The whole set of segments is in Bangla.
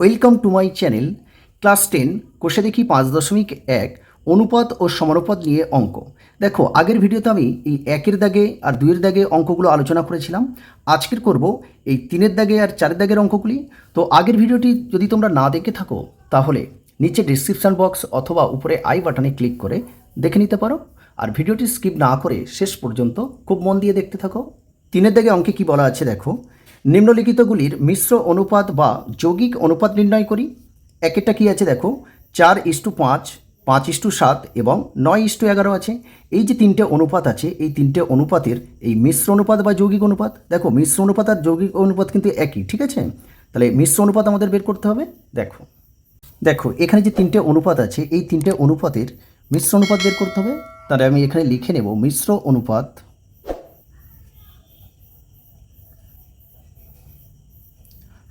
Welcome to my channel class ten কোষে দেখি পাঁচ দশমিক এক, অনুপাত ও সমানুপাত নিয়ে অঙ্ক। দেখো, আগের ভিডিওতে আমি এই একের দাগে আর দুইয়ের দাগে অঙ্কগুলো আলোচনা করেছিলাম। আজকের করব এই তিনের দাগে আর চারের দাগের অঙ্কগুলি। তো আগের ভিডিওটি যদি তোমরা না দেখে থাকো, তাহলে নিচে ডিসক্রিপশান বক্স অথবা উপরে আই বাটনে ক্লিক করে দেখে নিতে পারো। আর ভিডিওটি স্কিপ না করে শেষ পর্যন্ত খুব মন দিয়ে দেখতে থাকো। তিনের দাগে অঙ্কে কি বলা আছে দেখো। নিম্নলিখিতগুলির মিশ্র অনুপাত বা যৌগিক অনুপাত নির্ণয় করি। একেরটা কি আছে দেখো? চার ইস্টু পাঁচ পাঁচ ইস্টু সাত এবং নয় ইস্টু এগারো আছে। এই যে তিনটে অনুপাত আছে, এই তিনটে অনুপাতের এই মিশ্র অনুপাত বা যৌগিক অনুপাত, দেখো মিশ্র অনুপাত আর যৌগিক অনুপাত কিন্তু একই, ঠিক আছে? তাহলে মিশ্র অনুপাত আমাদের বের করতে হবে, দেখো। দেখো, এখানে যে তিনটে অনুপাত আছে, এই তিনটে অনুপাতের মিশ্র অনুপাত বের করতে হবে। তাহলে আমি এখানে লিখে নেব মিশ্র অনুপাত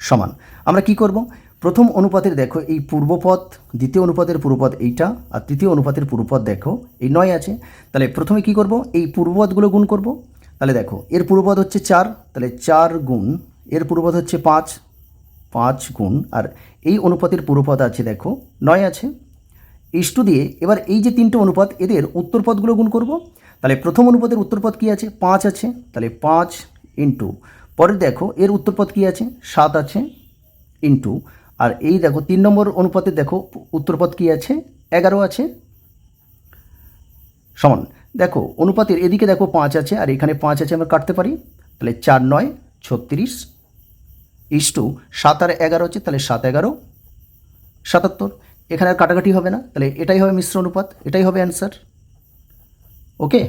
সমান। আমরা কি করব? প্রথম অনুপাতের দেখো এই পূর্বপদ, দ্বিতীয় অনুপাতের পূর্বপদ এইটা, আর তৃতীয় অনুপাতের পূর্বপদ দেখো এই নয় আছে। তাহলে প্রথমে কি করব? এই পূর্বপদগুলো গুণ করব। তাহলে দেখো, এর পূর্বপদ হচ্ছে চার, তাহলে চার গুণ, এর পূর্বপদ হচ্ছে পাঁচ পাঁচ গুণ, আর এই অনুপাতের পূর্বপদ আছে দেখো, নয় আছে। ইষ্টু দিয়ে এবার এই যে তিনটে অনুপাত, এদের উত্তরপদগুলো গুণ করব। তাহলে প্রথম অনুপাতের উত্তরপদ কি আছে? পাঁচ আছে। তাহলে পাঁচ ইন্টু পরে দেখো, এর উত্তরপদ কী আছে? সাত আছে ইন্টু আর এই দেখো, তিন নম্বর অনুপাতে দেখো, উত্তরপদ কী আছে? এগারো আছে। সমান। দেখো, অনুপাতের এদিকে দেখো পাঁচ আছে, আর এখানে পাঁচ আছে আমরা কাটতে পারি। তাহলে চার নয়, ছত্রিশ ইস্টু সাত আর এগারো আছে তাহলে সাত এগারো, সাতাত্তর। এখানে আর কাটাকাটি হবে না। তাহলে এটাই হবে মিশ্র অনুপাত, এটাই হবে অ্যান্সার ওকে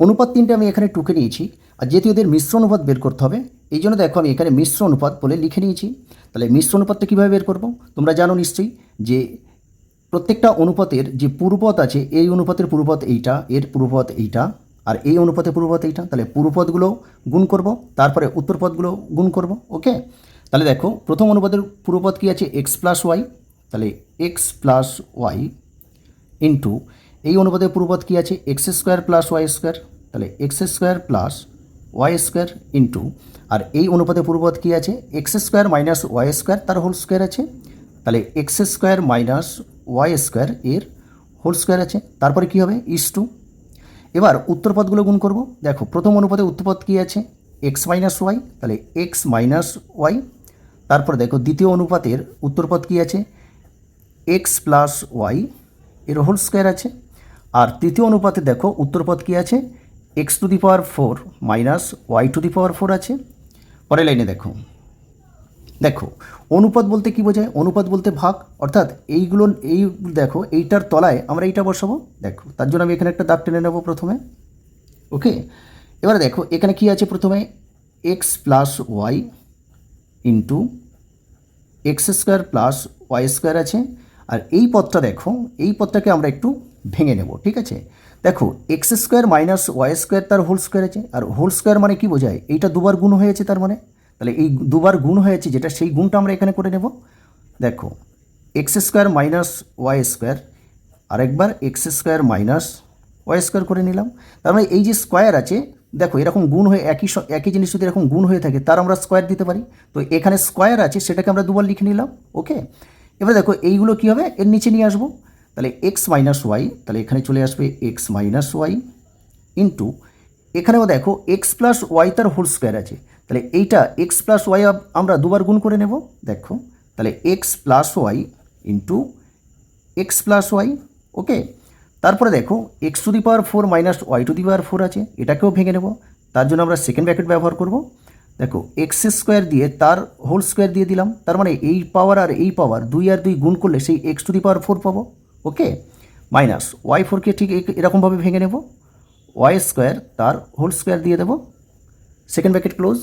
অনুপাত তিনটে আমি এখানে টুকে নিয়েছি। আর যেহেতু এদের মিশ্র অনুপাত বের করতে হবে, এই জন্য দেখো আমি এখানে মিশ্র অনুপাত বলে লিখে নিয়েছি। তাহলে মিশ্র অনুপাতটা কীভাবে বের করব? তোমরা জানো নিশ্চয়ই যে প্রত্যেকটা অনুপাতের যে পূর্বপদ আছে, এই অনুপাতের পূর্বপথ এইটা, এর পূর্বপদ এইটা, আর এই অনুপাতের পূর্বপথ এইটা, তাহলে পূর্বপদগুলো গুণ করব, তারপরে উত্তরপদগুলো গুণ করব, ওকে? তাহলে দেখো, প্রথম অনুপাতের পূর্বপদ কী আছে? এক্স প্লাস ওয়াই তাহলে এক্স প্লাস ওয়াই ইন্টু এই অনুপাতের পূর্বপদ কী আছে? X square plus Y square তাহলে X square plus Y square into আর এই অনুপাতের পূর্বপদ কী আছে? X square minus Y square তার হোল স্কোয়ার আছে। তাহলে X square minus Y square এর হোল স্কোয়ার আছে। তারপরে কী হবে? ইস টু এবার উত্তরপদগুলো গুণ করব। দেখো, প্রথম অনুপাতে উত্তরপদ কী আছে? এক্স মাইনাস ওয়াই তাহলে এক্স মাইনাস ওয়াই তারপর দেখো, দ্বিতীয় অনুপাতের উত্তরপদ কী আছে? এক্স প্লাস ওয়াই এর হোল স্কোয়ার আছে। আর তৃতীয় অনুপাতে দেখো উত্তরপদ কী আছে? X to the power four minus Y to the power four আছে। পরের লাইনে দেখো। দেখো, অনুপাত বলতে কি বোঝায়? অনুপাত বলতে ভাগ। অর্থাৎ এইগুলো, এই দেখো, এইটার তলায় আমরা এইটা বসাবো। দেখো, তার জন্য আমি এখানে একটা দাগ টেনে নেব প্রথমে। ওকে? এবারে দেখো, এখানে কি আছে প্রথমে? X plus Y into X square plus Y square আছে। আর এই পথটা দেখো, এই পথটাকে আমরা একটু ভেঙে নেব, ঠিক আছে? দেখো X square minus Y square তার হোল স্কোয়ার আছে, আর হোল স্কোয়ার মানে কি বোঝায়? এইটা দুবার গুণ হয়েছে তার মানে? তাহলে এই দুবার গুণ হয়েছে যেটা, সেই গুণটা আমরা এখানে করে নেব। দেখো X square minus Y square আরেকবার X square minus Y square করে নিলাম। তার মানে এই যে স্কোয়ার আছে, দেখো, এরকম গুণ হয়ে, একই একই জিনিস যদি এরকম গুণ হয়ে থাকে, তার আমরা স্কোয়ার দিতে পারি। তো এখানে স্কোয়ার আছে, সেটাকে আমরা দুবার লিখে নিলাম ওকে এবার দেখো, এইগুলো কী হবে? এর নিচে নিয়ে আসব। তাহলে এক্স মাইনাস ওয়াই তাহলে এখানে চলে আসবে এক্স মাইনাস ওয়াই ইন্টু এখানেও দেখো এক্স প্লাস ওয়াই তার হোল স্কোয়ার আছে। তাহলে এইটা এক্স প্লাস ওয়াই আমরা দুবার গুণ করে নেব, দেখো। তাহলে X plus Y into X plus Y okay তারপরে দেখো X to the power four minus Y to the power four আছে, এটাকেও ভেঙে নেব। তার জন্য আমরা সেকেন্ড ব্র্যাকেট ব্যবহার করব। দেখো এক্স স্কোয়ার দিয়ে তার হোল স্কোয়ার দিয়ে দিলাম, তার মানে এই পাওয়ার আর এই পাওয়ার দুই আর দুই গুণ করলে সেই X to the power four পাবো। ওকে? মাইনাস ওয়াই ফোরকে ঠিক এরকমভাবে ভেঙে নেব। ওয়াই স্কোয়ার তার হোল স্কোয়ার দিয়ে দেবো। Second bracket close.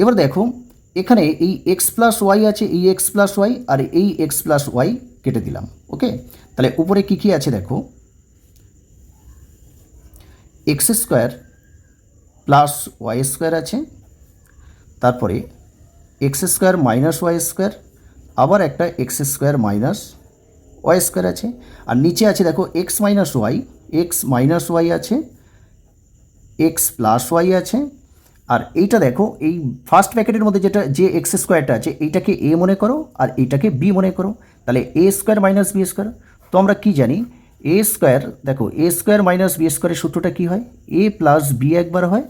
এবার দেখো, এখানে এই এক্স প্লাস ওয়াই আছে, এই এক্স প্লাস ওয়াই আর এই এক্স প্লাস ওয়াই কেটে দিলাম, ওকে? তাহলে উপরে কী কী আছে দেখো? X square plus Y square আছে, তারপরে X square minus Y square আবার একটা X square minus Y square আছে। আর নিচে আছে, দেখো X minus Y X minus Y আছে এক্স প্লাস ওয়াই আছে। আর এইটা দেখো, এই ফার্স্ট প্যাকেটের মধ্যে যেটা, যে এক্স স্কোয়ারটা আছে, এইটাকে এ মনে করো আর এইটাকে বি মনে করো। তাহলে A square minus B square. তো আমরা কী জানি এ স্কোয়ার, দেখো এ স্কোয়ার মাইনাস বি স্কোয়ারের সূত্রটা কী হয়? এ প্লাস বি একবার হয়,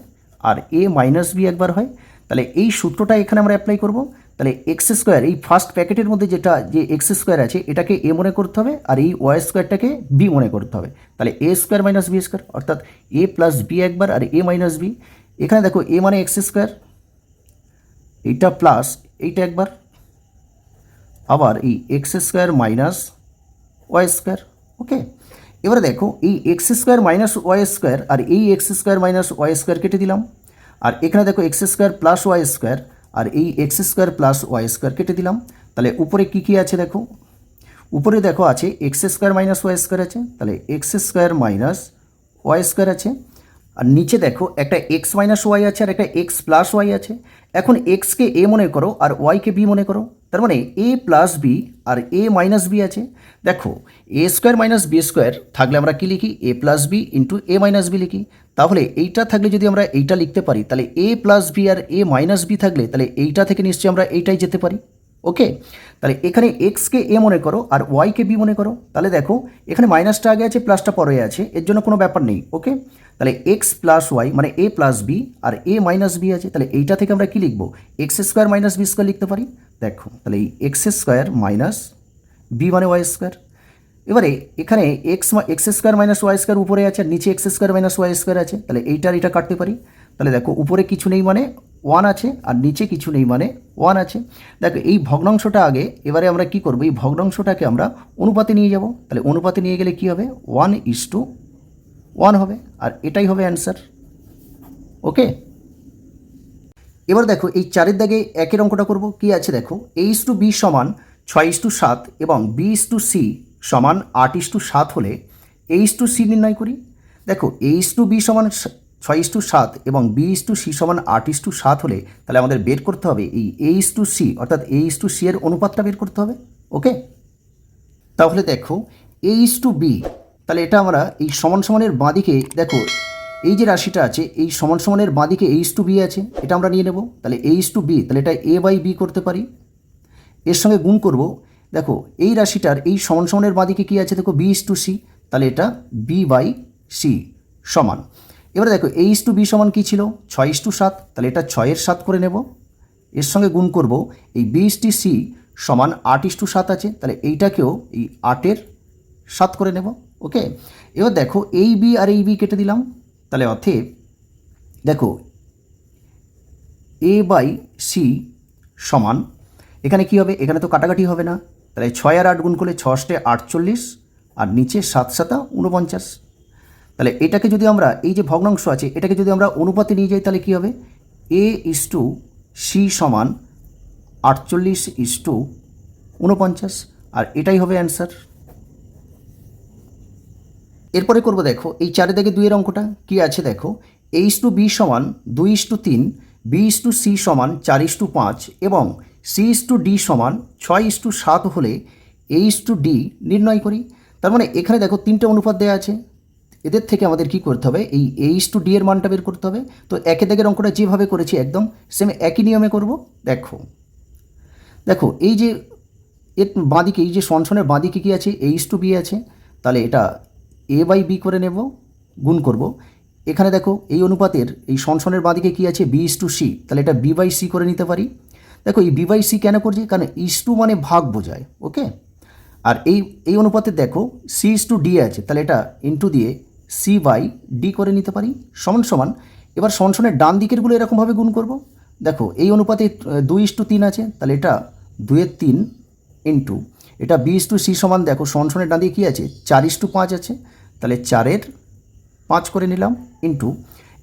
আর এ মাইনাস বি একবার হয়। তাহলে এই সূত্রটা এখানে আমরা অ্যাপ্লাই করব। তাহলে এক্স স্কোয়ার, এই ফার্স্ট প্যাকেটের মধ্যে যেটা, যে এক্স স্কোয়ার আছে, এটাকে এ মনে করতে হবে আর এই ওয়াই স্কোয়ারটাকে বি মনে করতে হবে। তাহলে A square minus B square, অর্থাৎ এ প্লাস বি একবার আর এ মাইনাস বি। এখানে দেখো এ মানে এক্স স্কোয়ার, এইটা প্লাস এইটা একবার। আবার এই X square minus Y square, okay? এবারে দেখো এই X square minus Y square আর এই X square minus Y square কেটে দিলাম। আর এখানে দেখো X square plus Y square আর এই X square plus Y square কেটে দিলাম। তাহলে উপরে কী কী আছে দেখো? উপরে দেখো আছে X square minus Y square আছে, তাহলে X square minus Y square আছে। আর নিচে দেখো একটা এক্স মাইনাস ওয়াই আছে আর একটা এক্স প্লাস ওয়াই আছে। এখন এক্সকে এ মনে করো আর ওয়াইকে বি মনে করো, তার মানে এ প্লাস বি আর এ মাইনাস বি আছে। দেখো A square minus B square থাকলে আমরা কী লিখি? A plus B into A minus B লিখি। তাহলে এইটা থাকলে যদি আমরা এইটা লিখতে পারি, তাহলে এ প্লাস বি আর এ মাইনাস বি থাকলে তাহলে এইটা থেকে নিশ্চয়ই আমরা এইটাই যেতে পারি। ওকে? তাহলে এখানে এক্সকে এ মনে করো আর ওয়াইকে বি মনে করো। তাহলে দেখো, এখানে মাইনাসটা আগে আছে প্লাসটা পরে আছে, এর জন্য কোনো ব্যাপার নেই। ওকে? তাহলে এক্স প্লাস ওয়াই মানে এ প্লাস বি আর এ মাইনাস বি আছে, তাহলে এইটা থেকে আমরা কী লিখব? X square minus B square লিখতে পারি? দেখো, তাহলে এই এক্স স্কোয়ার মাইনাস বি মানে ওয়াই স্কোয়ার এবারে এখানে X X square minus Y square উপরে আছে, আর নিচে X square minus Y square আছে, তাহলে এইটার এটা কাটতে পারি। তাহলে দেখো, উপরে কিছু নেই মানে ওয়ান আছে, আর নিচে কিছু নেই মানে ওয়ান আছে। দেখো, এই ভগ্নাংশটা আগে, এবারে আমরা কি করব? এই ভগ্নাংশটাকে আমরা অনুপাতে নিয়ে যাব। তাহলে অনুপাতে নিয়ে গেলে কি হবে? ওয়ান ইস টু ওয়ান হবে আর এটাই হবে অ্যান্সার ওকে এবার দেখো এই চারের দাগে একের অঙ্কটা করব কি আছে দেখো এ ইস টু বি সমান ছয় ইস টু সাত এবং বি ইস টু সি সমান আট ইস টু সাত হলে এ ইস টু সি নির্ণয় করি দেখো এ ইস টু বি সমান ছয় ইস টু সাত এবং বি ইস টু সি সমান আট ইস টু সাত হলে তাহলে আমাদের বের করতে হবে এই এ ইস টু সি অর্থাৎ এ ইস টু সি এর অনুপাতটা বের করতে হবে ওকে তাহলে দেখো এ ইস টু বি তাহলে এটা আমরা এই সমান সমানের বাঁদিকে, দেখো, এই যে রাশিটা আছে, এই সমান সমানের বাঁদিকে এ ইস টু বি আছে, এটা আমরা নিয়ে নেব। তাহলে এ ইস টু বি তাহলে এটা এ বাই বি করতে পারি। এর সঙ্গে গুণ করব, দেখো, এই রাশিটার এই সমান সমানের বাঁদিকে কী আছে, দেখো বি ইস টু সি তাহলে এটা বি বাই সি সমান। এবারে দেখো এ ইস টু বি সমান কী ছিল? ছয় ইস টু সাত, তাহলে এটা ছয়ের সাত করে নেব। এর সঙ্গে গুণ করব, এই বি ইস টি সি সমান আট ইস টু সাত আছে, তাহলে এইটাকেও এই আটের সাত করে নেব। ওকে এবার দেখো এই বি আর এই বি কেটে দিলাম। তাহলে অথেব দেখো এ বাই সি সমান, এখানে কি হবে? এখানে তো কাটাকাটি হবে না। তাহলে ছয় আর আট গুণ করলে ছষ্টে আটচল্লিশ আর নিচে সাত সাতা উনপঞ্চাশ তাহলে এটাকে যদি আমরা, এই যে ভগ্নাংশ আছে, এটাকে যদি আমরা অনুপাতে নিয়ে যাই, তাহলে কী হবে? এ ইস টু সি সমান আটচল্লিশ ইস টু উনপঞ্চাশ আর এটাই হবে অ্যান্সার এরপরে করব দেখো, এই চারে দিকে দুইয়ের অঙ্কটা কি আছে দেখো এ ইস টু বি সমান দুই ইস টু তিন বি ইস টু সি সমান চার ইস টু পাঁচ এবং সি ইস টু ডি সমান ছয় ইস টু সাত হলে এ ইস টু ডি নির্ণয় করি। তার মানে এখানে দেখো তিনটে অনুপাত দেওয়া আছে। এদের থেকে আমাদের কি করতে হবে? এই এ ইস টু ডি এর মানটা বের করতে হবে। তো একে দাগের অঙ্কটা যেভাবে করেছি একদম সেম একই নিয়মে করব। দেখো দেখো, এই যে এর বাঁদিকে, এই যে সনসনের বাঁদিকে কী আছে? এইচ টু বি আছে। তাহলে এটা এ বাই বি করে নেব, গুণ করব। এখানে দেখো, এই অনুপাতের, এই সনসনের বাঁদিকে কী আছে? বি ইস টু সি তাহলে এটা বি বাই সি করে নিতে পারি। দেখো, এই বি বাই সি কেন করছি? কারণ ইস টু মানে ভাগ বোঝায় ওকে আর এই এই অনুপাতে দেখো সি ইস টু ডি আছে। তাহলে এটা ইন্টু দিয়ে সি বাই ডি করে নিতে পারি, সমান সমান। এবার সনসনের ডান দিকেরগুলো এরকমভাবে গুণ করব। দেখো, এই অনুপাতে দুই ইস টু তিন আছে। তাহলে এটা দুয়ের তিন ইন্টু এটা বি ইস টু সি সমান, দেখো, সনসনের ডান দিকে কী আছে? চার ইস টু পাঁচ আছে। তাহলে চারের পাঁচ করে নিলাম ইন্টু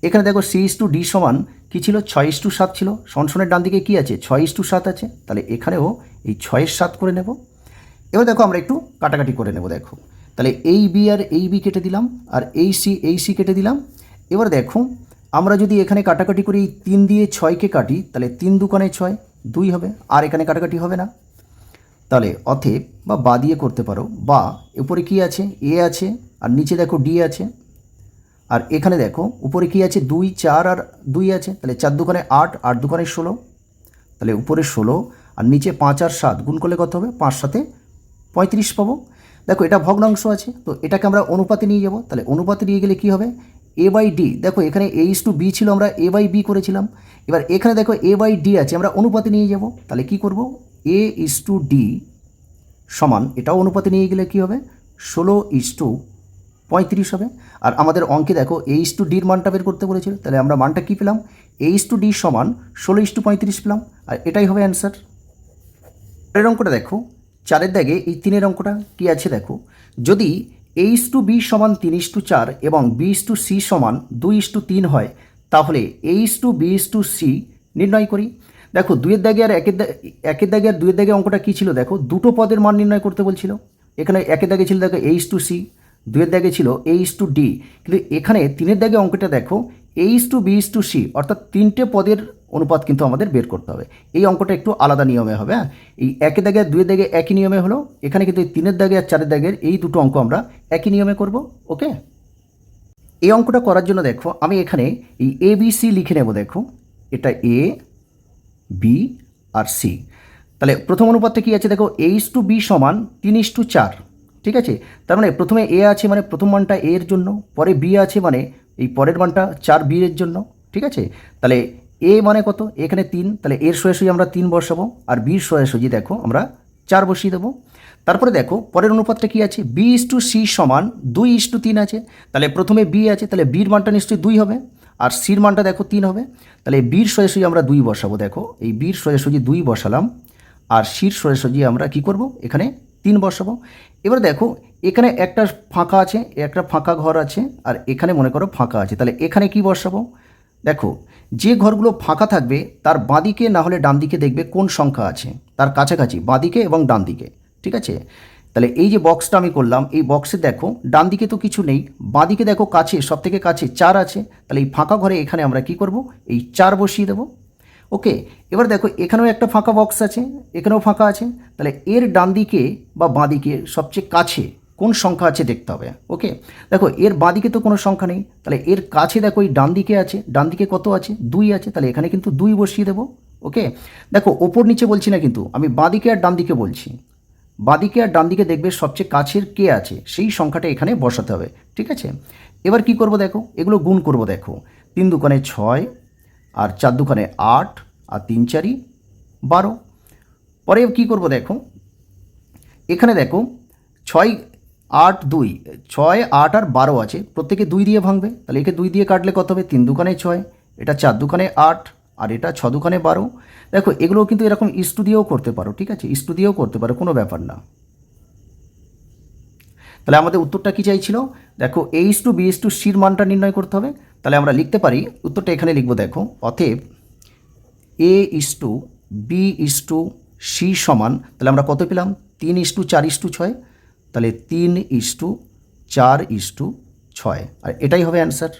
এখানে দেখো সি ইস টু ডি সমান কী ছিল? ছয় ইস টু সাত ছিল। সনসনের ডান দিকে কী আছে? ছয় ইস টু সাত আছে। তাহলে এখানেও এই ছয়ের সাত করে নেব। এবার দেখো আমরা একটু কাটাকাটি করে নেব, দেখো। তাহলে এই বি আর এই বি কেটে দিলাম, আর এই সি এই সি কেটে দিলাম। এবার দেখো, আমরা যদি এখানে কাটাকাটি করি এই তিন দিয়ে ছয়কে কাটি, তাহলে তিন দুকানে ছয়, দুই হবে। আর এখানে কাটাকাটি হবে না। তাহলে অথেব বা বা দিয়ে করতে পারো। বা উপরে কি আছে? এ আছে। আর নিচে দেখো ডি আছে। আর এখানে দেখো, উপরে কি আছে? দুই, চার আর দুই আছে। তাহলে চার দোকানে আট আট দোকানে ষোলো। তাহলে উপরে ষোলো, আর নিচে পাঁচ আর সাত। গুণ করলে কত হবে? পাঁচ সাথে পঁয়ত্রিশ পাবো। দেখো, এটা ভগ্নাংশ আছে, তো এটাকে আমরা অনুপাতে নিয়ে যাব। তাহলে অনুপাতে নিয়ে গেলে কি হবে? এ বাই ডি দেখো, এখানে এ ইস টু বি ছিল, আমরা এ বাই বি করেছিলাম। এবার এখানে দেখো এ বাই ডি আছে, আমরা অনুপাতে নিয়ে যাব। তাহলে কি করব? এ ইস টু ডি সমান, এটাও অনুপাতে নিয়ে গেলে কি হবে? ষোলো ইস টু পঁয়ত্রিশ হবে আর আমাদের অঙ্কে দেখো এ ইস টু ডির মানটা বের করতে বলেছিল তাহলে আমরা মানটা কী পেলাম এ ইস টু ডি সমান ষোলো ইস টু পঁয়ত্রিশ পেলাম আর এটাই হবে অ্যান্সার পরের অঙ্কটা দেখো চারের দাগে এই তিনের অঙ্কটা কি আছে দেখো যদি এ ইস টু বি সমান তিন ইস টু চার এবং বি টু সি সমান দুই ইস টু তিন হয় তাহলে A is to B is to C নির্ণয় করি দেখো দুইয়ের দাগে আর একের একের দাগে আর দুইয়ের দাগে অঙ্কটা কী ছিল দেখো দুটো পদের মান নির্ণয় করতে বলছিল এখানে একের দাগে ছিল দেখো এ ইস টু সি দুইয়ের দাগে ছিল এ ইস টু ডি কিন্তু এখানে তিনের দাগে অঙ্কটা দেখো A is to B is to C অর্থাৎ তিনটে পদের অনুপাত কিন্তু আমাদের বের করতে হবে। এই অঙ্কটা একটু আলাদা নিয়মে হবে হ্যাঁ? এই একের দাগে আর দুইয়ের দাগে একই নিয়মে হলো, এখানে কিন্তু এই তিনের দাগে আর চারের দাগের এই দুটো অঙ্ক আমরা একই নিয়মে করব, ওকে? এই অঙ্কটা করার জন্য দেখো, আমি এখানে এই এ বি সি লিখে নেব, দেখো। এটা এ বি আর সি তাহলে প্রথম অনুপাতটা কী আছে দেখো এইচ টু বি সমান তিন ইস টু চার। ঠিক আছে? তার মানে প্রথমে এ আছে মানে প্রথম মানটা এ এর জন্য, পরে বি আছে মানে এই পরের মানটা চার বি এর জন্য, ঠিক আছে? তাহলে এ মানে কত? এখানে তিন, তাহলে এর সোজাসুজি আমরা তিন বসাবো, আর বির সোজাসুজি দেখো আমরা চার বসিয়ে দেবো। তারপরে দেখো, পরের অনুপাতটা কি আছে? বি ইস টু সি সমান দুই ইস টু তিন আছে। তাহলে প্রথমে বি আছে, তাহলে বির মানটা নিশ্চয়ই দুই হবে, আর সির মানটা দেখো তিন হবে। তাহলে বীর সোজাসুজি আমরা দুই বসাবো, দেখো। এই বীর সোজাসুজি দুই বসালাম, আর শির সোজাসুজি আমরা কি করব? এখানে তিন বসাবো। এবার দেখো, এখানে একটা ফাঁকা আছে, একটা ফাঁকা ঘর আছে, আর এখানে মনে করো ফাঁকা আছে। তাহলে এখানে কি বসাবো? দেখো, যে ঘরগুলো ফাঁকা থাকবে, তার বাঁদিকে না হলে ডান দিকে দেখবে কোন সংখ্যা আছে। তার কাছাকাছি, বাঁদিকে এবং ডান দিকে ঠিক আছে? তাহলে এই যে বক্সটা আমি করলাম, এই বক্সে দেখো ডান দিকে তো কিছু নেই, বাঁদিকে দেখো কাছে সব থেকে কাছে চার আছে। তাহলে এই ফাঁকা ঘরে এখানে আমরা কি করব? এই চার বসিয়ে দেবো। ওকে এবার দেখো, এখানেও একটা ফাঁকা বক্স আছে, এখানেও ফাঁকা আছে। তাহলে এর ডান দিকে বা বাঁ দিকে সবচেয়ে কাছে কোন সংখ্যা আছে দেখতে হবে। ওকে দেখো, এর বাঁ দিকে তো কোনো সংখ্যা নেই। তাহলে এর কাছে দেখো, এই ডান দিকে আছে, ডান দিকে কত আছে? দুই আছে। তাহলে এখানে কিন্তু দুই বসিয়ে দেবো। ওকে দেখো, ওপর নিচে বলছি না কিন্তু, আমি বাঁ দিকে আর ডান দিকে বলছি। বাঁদিকে আর ডান দিকে দেখবে সবচেয়ে কাছের কে আছে, সেই সংখ্যাটা এখানে বসাতে হবে। ঠিক আছে? এবার কি করব দেখো, এগুলো গুণ করব দেখো। তিন দোকানে ছয় আর চার দুখানে আট আর তিন চারি বারো। পরে কি করব দেখো? এখানে দেখো, ছয় আট দুই, ছয় আট আর বারো আছে, প্রত্যেকে দুই দিয়ে ভাঙবে। তাহলে একে দুই দিয়ে কাটলে কত হবে? তিন দুখানে ছয়, এটা চার দুখানে আট, আর এটা ছ দুখানে বারো। দেখো, এগুলো কিন্তু এরকম ইস্টু দিয়েও করতে পারো, ঠিক আছে? ইস্টু দিয়েও করতে পারো, কোনো ব্যাপার না। তাহলে আমাদের উত্তরটা কি চাইছিল? দেখো A is to B is to সির মানটা নির্ণয় করতে হবে। তাহলে আমরা লিখতে পারি উত্তরটা এখানে লিখব দেখো অতএব A is to B is to C সমান তাহলে আমরা কত পেলাম তিন ইস টু চার ইস টু ছয় তাহলে তিন ইস টু চার ইস টু ছয় আর এটাই হবে অ্যান্সার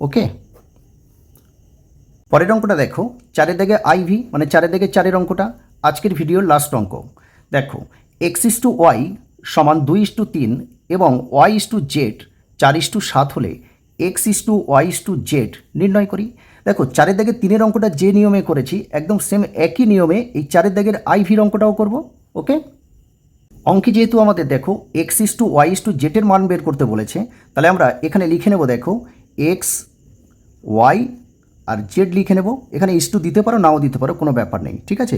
ওকে পরের অঙ্কটা দেখো চারের দিকে আইভি মানে চারের দিকে চারের অঙ্কটা আজকের ভিডিওর লাস্ট অঙ্ক দেখো এক্স ইস টু ওয়াই সমান দুই ইস টু তিন এবং ওয়াই ইস টু জেড চার ইস টু সাত হলে X is to Y to Z নির্ণয় করি। দেখো চারের দাগের তিনের অঙ্কটা যে নিয়মে করেছি, একদম সেম একই নিয়মে এই চারের দাগের আই আইভির অঙ্কটাও করব ওকে অঙ্কে যেহেতু আমাদের দেখো x is to y to জেটের মান বের করতে বলেছে, তাহলে আমরা এখানে লিখে নেব, দেখো এক্স ওয়াই আর জেড লিখে নেব। এখানে ইস টু দিতে পারো, নাও দিতে পারো, কোনো ব্যাপার নেই, ঠিক আছে?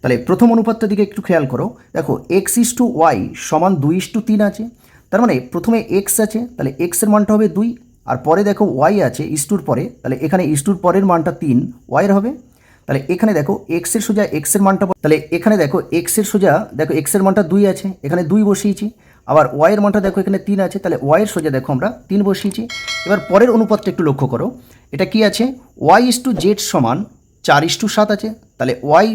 তাহলে প্রথম অনুপাতটার দিকে একটু খেয়াল করো। দেখো এক্স ইস টু ওয়াই সমান দুই ইস টু তিন আছে, তার মানে প্রথমে এক্স আছে, তাহলে এক্সের মানটা হবে দুই আর পরে দেখো ওয়াই আছে ইস্টুর পরে, তাহলে এখানে ইস্টুর পরের মানটা তিন ওয়াইয়ের হবে। তাহলে এখানে দেখো এক্সের সোজা এক্সের মানটা তাহলে এখানে দেখো এক্সের সোজা, দেখো এক্সের মানটা দুই আছে, এখানে দুই বসিয়েছি। আবার ওয়াইয়ের মানটা দেখো এখানে তিন আছে, তাহলে ওয়াইয়ের সোজা দেখো আমরা তিন বসিয়েছি। এবার পরের অনুপাতটা একটু লক্ষ্য করো। এটা কি আছে? ওয়াই ইস টু জেড সমান চার ইস টু সাত আছে। তাহলে ওয়াই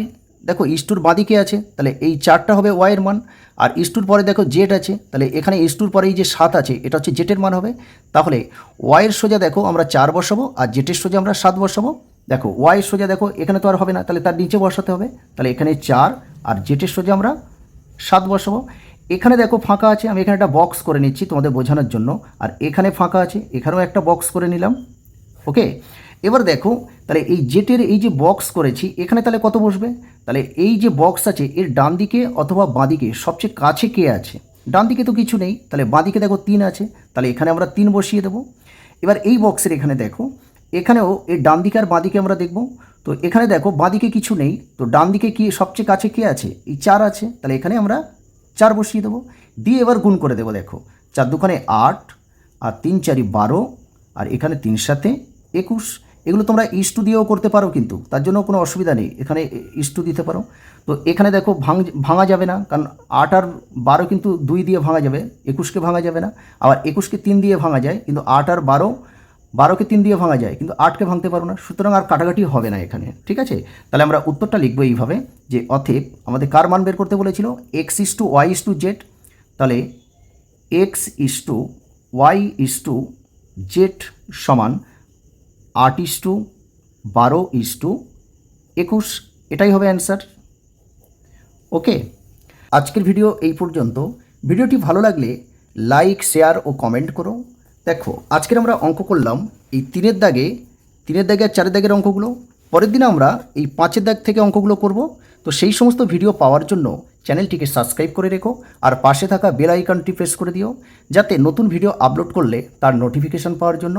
দেখো ইস্টুর বাঁদিকে আছে, তাহলে এই চারটা হবে ওয়াইয়ের মান, আর ইস্টুর পরে দেখো জেড আছে, তাহলে এখানে ইস্টুর পরে এই যে সাত আছে, এটা হচ্ছে জেটের মান হবে। তাহলে ওয়াইয়ের সোজা দেখো আমরা চার বসাবো, আর জেটের সোজা আমরা সাত বসাবো। দেখো ওয়াইয়ের সোজা দেখো, এখানে তো আর হবে না, তাহলে তার নিচে বসাতে হবে। তাহলে এখানে চার, আর জেটের সোজা আমরা সাত বসাবো। এখানে দেখো ফাঁকা আছে, আমি এখানে একটা বক্স করে নিচ্ছি তোমাদের বোঝানোর জন্য, আর এখানে ফাঁকা আছে, এখানেও একটা বক্স করে নিলাম ওকে এবার দেখো, তাহলে এই জেটের এই যে বক্স করেছি, এখানে তাহলে কত বসবে? তাহলে এই যে বক্স আছে, এর ডান দিকে অথবা বাঁ দিকে, সবচেয়ে কাছে কে আছে? ডান দিকে তো কিছু নেই, তাহলে বাঁ দিকে দেখো তিন আছে, তাহলে এখানে আমরা তিন বসিয়ে দেবো। এবার এই বক্সের এখানে দেখো, এখানেও এর ডান দিকে আর বাঁ দিকে আমরা দেখব। তো এখানে দেখো, বাঁ দিকে কিছু নেই, তো ডান দিকে কি সবচেয়ে কাছে কে আছে? এই চার আছে, তাহলে এখানে আমরা চার বসিয়ে দেবো। দিয়ে এবার গুণ করে দেবো, দেখো, চার দোকানে আট, আর তিন চারি বারো, আর এখানে তিন সাথে একুশ। এগুলো তোমরা ইস্টু দিয়েও করতে পারো কিন্তু, তার জন্য কোনো অসুবিধা নেই। এখানে ইস্টু দিতে পারো। তো এখানে দেখো ভাঙ, ভাঙা যাবে না, কারণ আট আর বারো কিন্তু দুই দিয়ে ভাঙা যাবে, একুশকে ভাঙা যাবে না। আবার একুশকে তিন দিয়ে ভাঙা যায়, কিন্তু আট আর বারো, বারোকে তিন দিয়ে ভাঙা যায়, কিন্তু আটকে ভাঙতে পারো না। সুতরাং আর কাটাকাটি হবে না এখানে, ঠিক আছে? তাহলে আমরা উত্তরটা লিখব এইভাবে, যে অথেব আমাদের কার মান বের করতে বলেছিল? X is to y is to z তাহলে x is to y is to z সমান আট ইস টু, বারো ইস টু, একুশ, এটাই হবে অ্যান্সার। ওকে, আজকের ভিডিও এই পর্যন্ত। ভিডিওটি ভালো লাগলে লাইক, শেয়ার ও কমেন্ট করো। দেখো, আজকের আমরা অঙ্ক করলাম এই তিনের দাগে তিনের দাগে আর চারের দাগের অঙ্কগুলো। পরের দিন আমরা এই পাঁচের দাগ থেকে অঙ্কগুলো করব। তো সেই সমস্ত ভিডিও পাওয়ার জন্য চ্যানেলটিকে সাবস্ক্রাইব করে রেখো আর পাশে থাকা বেল আইকনটি প্রেস করে দিও, যাতে নতুন ভিডিও আপলোড করলে তার নোটিফিকেশন পাওয়ার জন্য